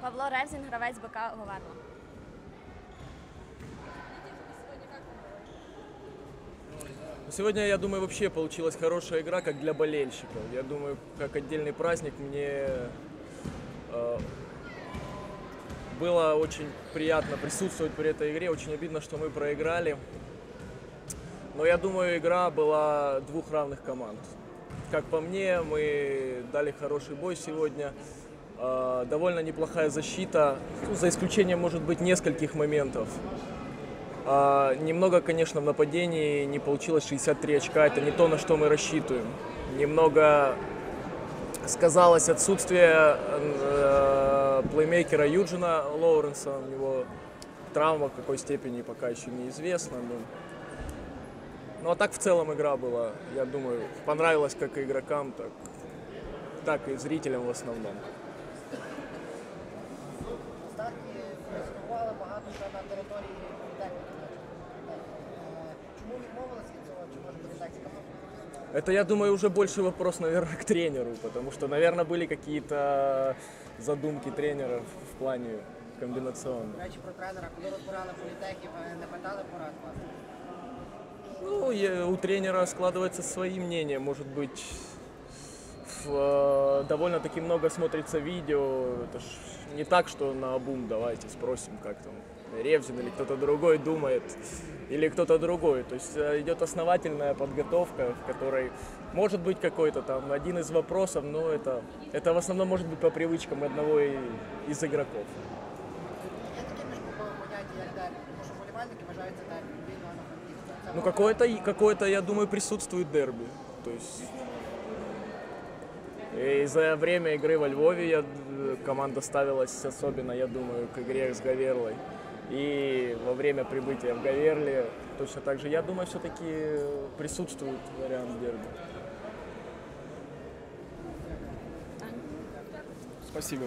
Павло Ревзін, гравець БК Говерло. Сегодня, я думаю, вообще получилась хорошая игра, как для болельщиков. Я думаю, как отдельный праздник мне э, было очень приятно присутствовать при этой игре. Очень обидно, что мы проиграли. Но я думаю, игра была двух равных команд. Как по мне, мы дали хороший бой сегодня. Э, довольно неплохая защита, ну, за исключением, может быть, нескольких моментов. А, немного, конечно, в нападении не получилось 63 очка. Это не то, на что мы рассчитываем. Немного сказалось отсутствие э, плеймейкера Юджина Лоуренса. У него травма в какой степени пока еще неизвестно. но- Ну а так в целом игра была, я думаю, понравилась как и игрокам, так, так и зрителям в основном. Останні презентували багато що на території техніки. Е, Чому відмовилися від цього? Чи може бути тактика? Это, я думаю, уже больше вопрос, наверное, к тренеру, потому что, наверное, были какие-то задумки тренера в плане комбинационных. До речі, про тренера, коли розбирали політехів, е, не питали порад вас? Ну, я- у тренера складывается свои мнения, может быть, в, э, довольно-таки много смотрится видео, это ж не так, что на обум давайте спросим, как там Ревзин или кто-то другой думает, или кто-то другой. То есть э, идет основательная подготовка, в которой может быть какой-то там один из вопросов, но это, это в основном может быть по привычкам одного и- из игроков. Є таке між собою поняття, як дербі, тому що болівальники вважають це дербі, він Івано-Франківська. Це Ну, какое-то, и- какое-то, я думаю, присутствует дерби. То есть и за время игры во Львове я, команда ставилась особенно, я думаю, к игре с Гаверлой. И во время прибытия в Гаверле точно так же, я думаю, все-таки присутствует вариант дерби. Спасибо.